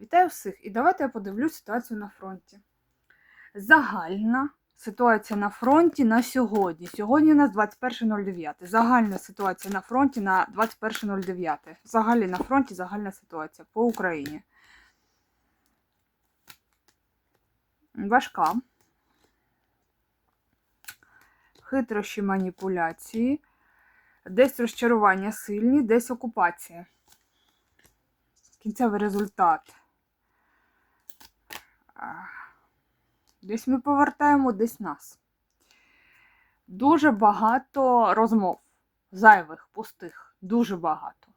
Вітаю всіх! І давайте я подивлюсь ситуацію на фронті. Загальна ситуація на фронті на сьогодні. Сьогодні у нас 21.09. Загальна ситуація на фронті на 21.09. Взагалі на фронті загальна ситуація по Україні. Важка. Хитрощі маніпуляції. Десь розчарування сильні, десь окупація. Кінцевий результат. Десь ми повертаємо, десь нас. Дуже багато розмов. Зайвих, пустих. Дуже багато.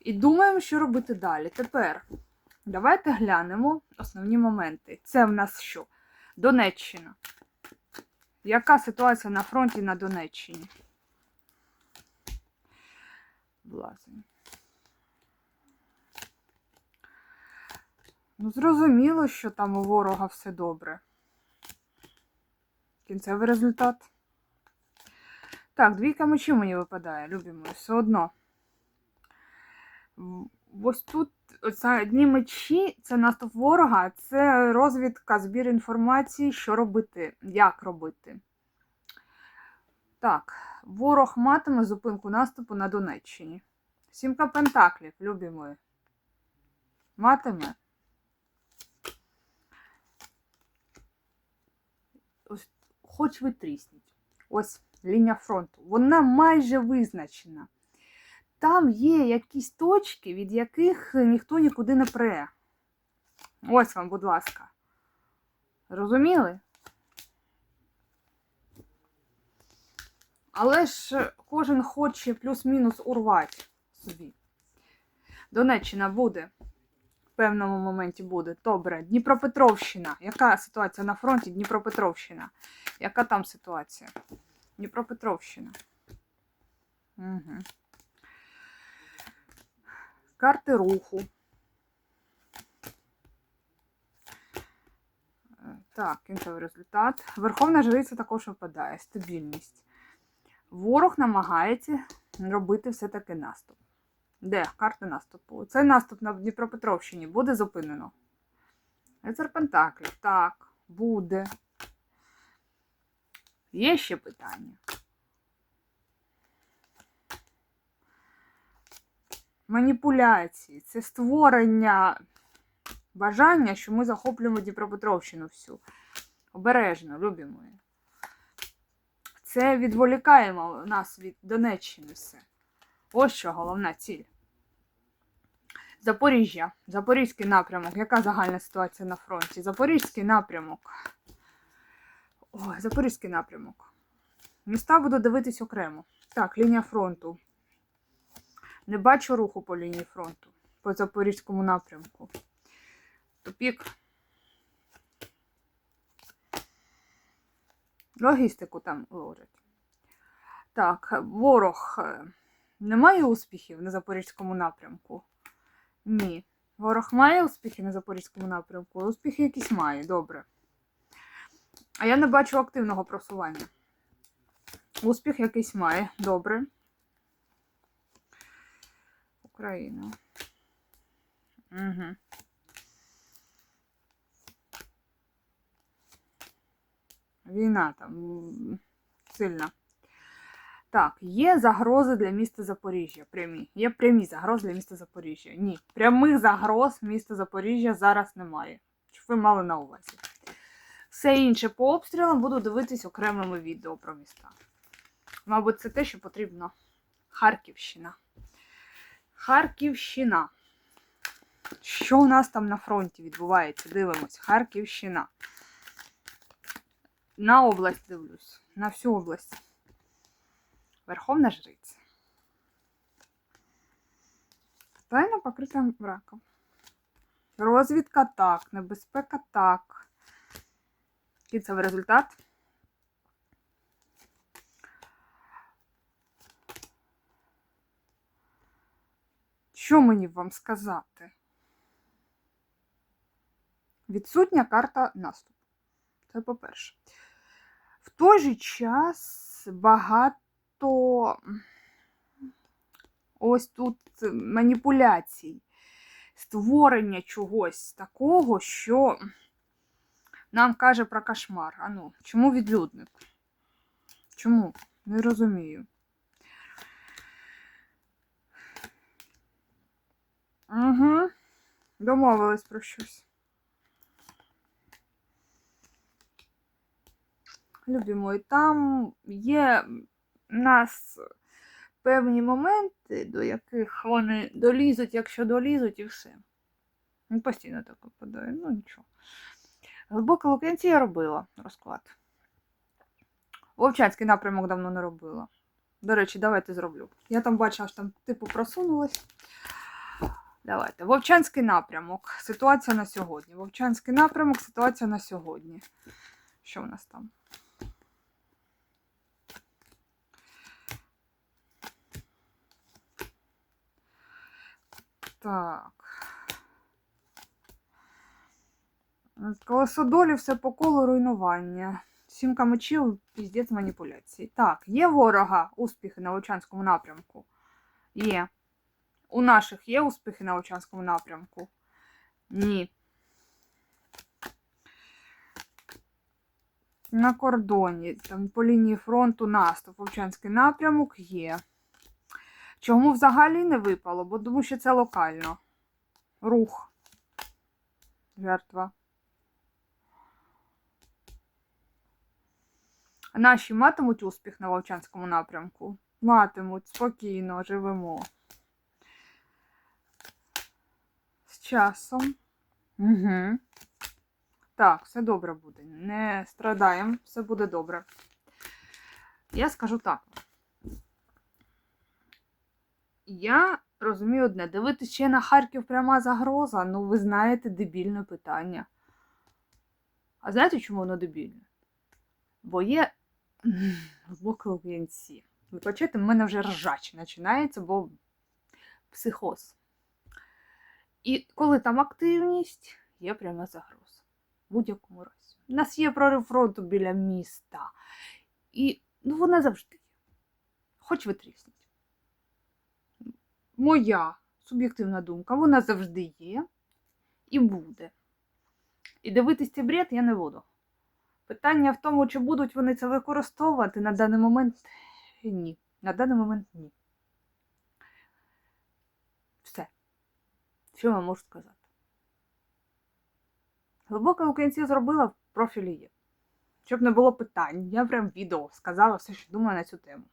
І думаємо, що робити далі. Тепер давайте глянемо основні моменти. Це в нас що? Донеччина. Яка ситуація на фронті на Донеччині? Влазимо. Ну, зрозуміло, що там у ворога все добре. Кінцевий результат. Так, двійка мечів мені випадає, любимо, все одно. Ось тут оце дні мечі, це наступ ворога, це розвідка, збір інформації, що робити, як робити. Так, ворог матиме зупинку наступу на Донеччині. Сімка Пентаклів, любимо. Матиме. Ось, хоч ви трісніть. Ось лінія фронту. Вона майже визначена. Там є якісь точки, від яких ніхто нікуди не пре. Ось вам, будь ласка. Розуміли? Але ж кожен хоче плюс-мінус урвати собі. Донеччина буде. Певному моменті буде. Добре. Дніпропетровщина. Яка ситуація на фронті? Дніпропетровщина. Яка там ситуація? Дніпропетровщина. Угу. Карти руху. Так, кінцевий результат. Верховна жриця також випадає. Стабільність. Ворог намагається робити все-таки наступ. Де карта наступу? Цей наступ на Дніпропетровщині буде зупинено. Лицар Пентаклів. Так, буде. Є ще питання. Маніпуляції. Це створення бажання, що ми захоплюємо Дніпропетровщину всю. Обережно, любимо. її. Це відволікаємо нас від Донеччини все. Ось що головна ціль. Запоріжжя. Запорізький напрямок. Яка загальна ситуація на фронті? Запорізький напрямок. Ой, Запорізький напрямок. Міста буду дивитись окремо. Так, лінія фронту. Не бачу руху по лінії фронту. По Запорізькому напрямку. Тупік. Логістику там ложать. Так, ворог. Немає успіхів на Запорізькому напрямку? Ні. Ворог має успіхи на Запорізькому напрямку? Успіхи якісь має, добре. А я не бачу активного просування. Успіх якийсь має, добре. Україна. Угу. Війна там сильна. Так, є загрози для міста Запоріжжя. Прямі. Є прямі загрози для міста Запоріжжя. Ні, прямих загроз міста Запоріжжя зараз немає. Щоб ви мали на увазі. Все інше по обстрілам буду дивитись окремими відео про міста. Мабуть, це те, що потрібно. Харківщина. Харківщина. Що у нас там на фронті відбувається? Дивимось. Харківщина. На область дивлюсь. На всю область. Верховна жриця. Тайна покрита мраком. Розвідка так. Небезпека так. Кінцевий результат. Що мені вам сказати? Відсутня карта наступу. Це по-перше. В той же час багато ось тут маніпуляцій. створення чогось такого, що нам каже про кошмар. Ану, чому відлюдник? Чому? Не розумію. Угу. Домовились про щось. Любі мої, там є нас певні моменти, до яких вони долізуть, якщо долізуть, і все. Ну, постійно так випадає, ну нічого. Глибоке лук'янці я робила розклад. Вовчанський напрямок давно не робила. До речі, давайте зроблю. Я там бачила, що там типу просунулась. Давайте. Вовчанський напрямок. Ситуація на сьогодні. Вовчанський напрямок, ситуація на сьогодні. Що в нас там? Так. Колесо долі все по колу руйнування. Сімка мечів, піздець маніпуляцій. Так, є ворога успіхи на Вовчанському напрямку? Є. У наших є успіхи на Вовчанському напрямку? Ні. На кордоні, там по лінії фронту наступ, Вовчанський напрямок є. Чому взагалі не випало? Бо тому що це локально. Рух. Жертва. Наші матимуть успіх на Вовчанському напрямку? Матимуть, спокійно, живемо. З часом. Угу. Так, все добре буде. Не страдаємо, все буде добре. Я скажу так. Я розумію одне, дивитися ще на Харків пряма загроза, ну ви знаєте дебільне питання. А знаєте, чому воно дебільне? Бо є глибоке лук'янці. Ви почуєте, в мене вже ржач починається, бо психоз. І коли там активність, є пряма загроза. В будь-якому разі. У нас є прорив фронту біля міста. І ну, вона завжди є. Хоч ви трісніть. Моя суб'єктивна думка, вона завжди є і буде. І дивитись цей бред я не буду. Питання в тому, чи будуть вони це використовувати на даний момент ні. На даний момент ні. Все. Що я можу сказати? Глибоке у кінці зробила в профілі є. Щоб не було питань, я прям відео сказала все, що думаю на цю тему.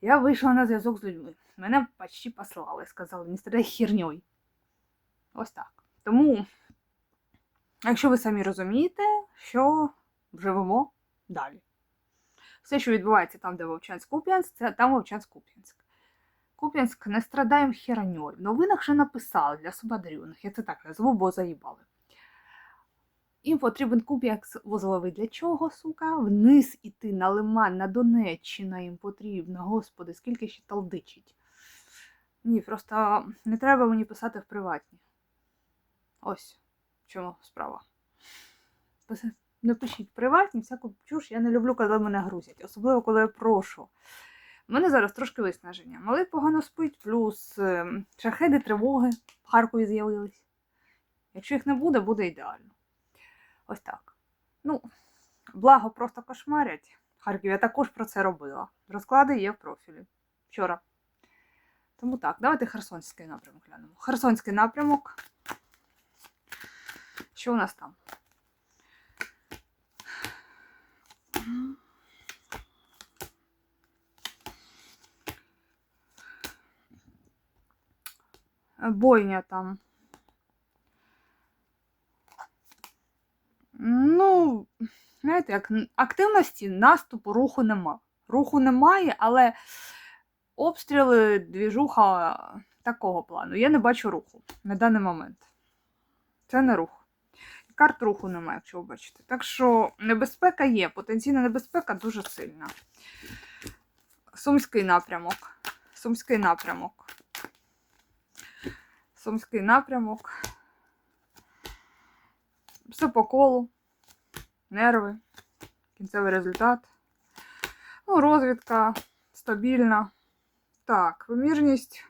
Я вийшла на зв'язок з людьми. Мене почти послали, сказали, не страдай херньою. Ось так. Тому, якщо ви самі розумієте, що живемо далі. Все, що відбувається там, де Вовчанськ-Куп'янськ, це там Вовчанськ-Куп'янськ. Куп'янськ не страдаємо хероньою. В новинах ще написали для собадрюних. Я це так назву, бо заїбали. Їм потрібен Куп'янськ вузловий. Для чого, сука? Вниз іти на Лиман, на Донеччина їм потрібно. Господи, скільки ще талдичить. Ні, просто не треба мені писати в приватні. Ось в чому справа. Напишіть приватні, всяку чуш, я не люблю, коли мене грузять, особливо коли я прошу. У мене зараз трошки виснаження. Малий погано спить, плюс е, шахеди, тривоги в Харкові з'явились. Якщо їх не буде, буде ідеально. Ось так. Ну, благо просто кошмарять. В Харкові я також про це робила. Розклади є в профілі. Вчора. Тому так, давайте Херсонський напрямок глянемо. Херсонський напрямок. Що у нас там? Бойня там. Ну, знаєте, як активності наступу руху нема. Руху немає, але обстріли, двіжуха такого плану. Я не бачу руху на даний момент. Це не рух. Карт руху немає, якщо ви бачите. Так що небезпека є, потенційна небезпека дуже сильна. Сумський напрямок. Сумський напрямок. Сумський напрямок. Все по колу. Нерви. Кінцевий результат. Ну, розвідка стабільна. Так, вимірність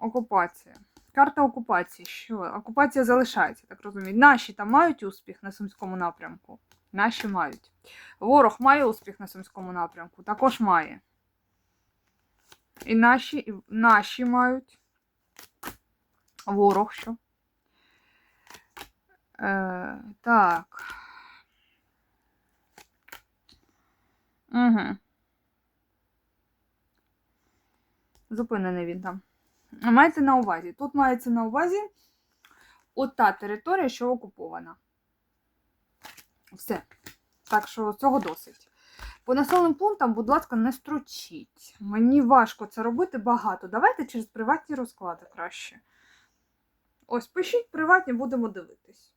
Окупація. Карта окупації. Що? Окупація залишається, так розумію. Наші там мають успіх на Сумському напрямку. Наші мають. Ворог має успіх на Сумському напрямку. Також має. І наші, і наші мають. Ворог що? Е, так. Угу. Зупинений він там. Мається на увазі. Тут мається на увазі ота територія, що окупована. Все. Так що цього досить. По населеним пунктам, будь ласка, не строчіть. Мені важко це робити багато. Давайте через приватні розклади краще. Ось, пишіть приватні, будемо дивитись.